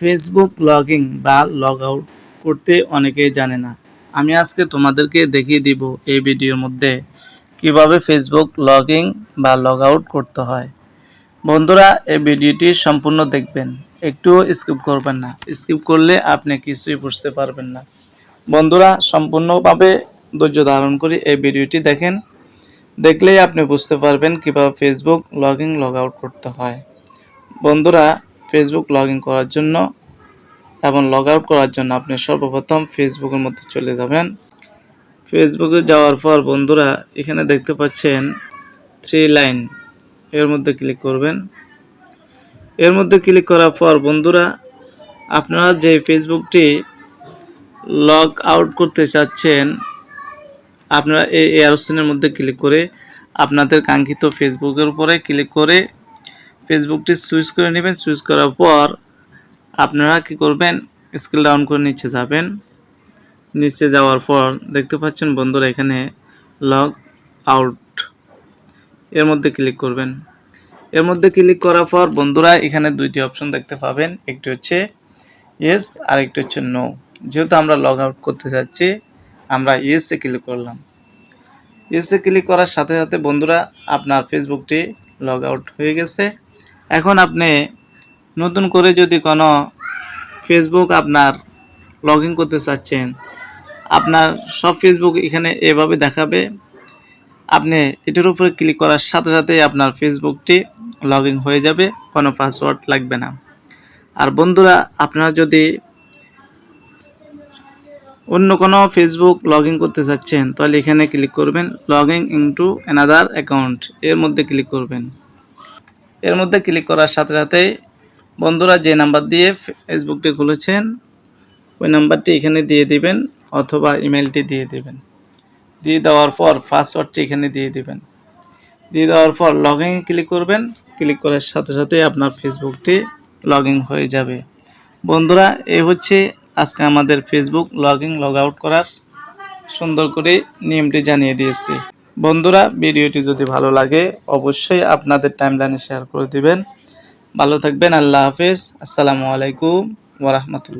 Facebook login বা log out করতে অনেকেই জানে না। আমি আজকে তোমাদেরকে দেখিয়ে দিব এই ভিডিওর মধ্যে কীভাবে ফেসবুক লগইন বা লগ আউট করতে হয়। বন্ধুরা, এই ভিডিওটি সম্পূর্ণ দেখবেন। একটুও স্কিপ করবেন না। স্কিপ করলে আপনি কিছুই বুঝতে পারবেন না। বন্ধুরা, সম্পূর্ণভাবে ধৈর্য ধারণ করে এই ভিডিওটি দেখেন। দেখলেই আপনি বুঝতে পারবেন কীভাবে ফেসবুক লগ লগ আউট করতে হয়। বন্ধুরা ফেসবুক লগ করার জন্য এবং লগ আউট করার জন্য আপনি সর্বপ্রথম ফেসবুকের মধ্যে চলে যাবেন। ফেসবুকে যাওয়ার পর বন্ধুরা এখানে দেখতে পাচ্ছেন থ্রি লাইন এর মধ্যে ক্লিক করবেন। এর মধ্যে ক্লিক করার পর বন্ধুরা আপনারা যে ফেসবুকটি লগ আউট করতে চাচ্ছেন, আপনারা এই এয়ারোসিনের মধ্যে ক্লিক করে আপনাদের কাঙ্ক্ষিত ফেসবুকের উপরে ক্লিক করে ফেসবুকটি সুইচ করে নেবেন। সুইচ করার পর আপনারা কি করবেন? স্কেল ডাউন করে নিচে যাবেন। নিচে যাওয়ার পর দেখতে পাচ্ছেন বন্ধুরা এখানে লগ আউট এর মধ্যে ক্লিক করবেন। এর মধ্যে ক্লিক করার পর বন্ধুরা এখানে দুইটি অপশন দেখতে পাবেন। একটি হচ্ছে ইয়েস আর একটি হচ্ছে নো যেহেতু আমরা লগ আউট করতে যাচ্ছি, আমরা ইয়েসে ক্লিক করলাম। ইয়েসে ক্লিক করার সাথে সাথে বন্ধুরা আপনার ফেসবুকটি লগ আউট হয়ে গেছে। এখন আপনি নতুন করে যদি কোনো ফেসবুক আপনার লগ করতে চাচ্ছেন, আপনার সব ফেসবুক এখানে এভাবে দেখাবে। আপনি এটার উপরে ক্লিক করার সাথে সাথে আপনার ফেসবুকটি লগ হয়ে যাবে, কোনো পাসওয়ার্ড লাগবে না। আর বন্ধুরা, আপনারা যদি অন্য কোনো ফেসবুক লগ করতে চাচ্ছেন, তাহলে এখানে ক্লিক করবেন log in into another account এর মধ্যে ক্লিক করবেন। এর মধ্যে ক্লিক করার সাথে সাথে বন্ধুরা যে নাম্বার দিয়ে ফেসবুকটি খুলেছেন, ওই নাম্বারটি এখানে দিয়ে দিবেন অথবা ইমেলটি দিয়ে দিবেন। দিয়ে দেওয়ার পর পাসওয়ার্ডটি এখানে দিয়ে দিবেন। দিয়ে দেওয়ার পর লগ ইন ক্লিক করবেন। ক্লিক করার সাথে সাথে আপনার ফেসবুকটি লগ হয়ে যাবে। বন্ধুরা এই হচ্ছে আজকে আমাদের Facebook log in log out করার সুন্দর করে নিয়মটি জানিয়ে দিয়েছি। বন্ধুরা, ভিডিওটি যদি ভালো লাগে, অবশ্যই আপনাদের টাইমলাইনে শেয়ার করে দিবেন। ভালো থাকবেন, আল্লাহ হাফিজ। আসসালামু আলাইকুম ওরহমতুল্লা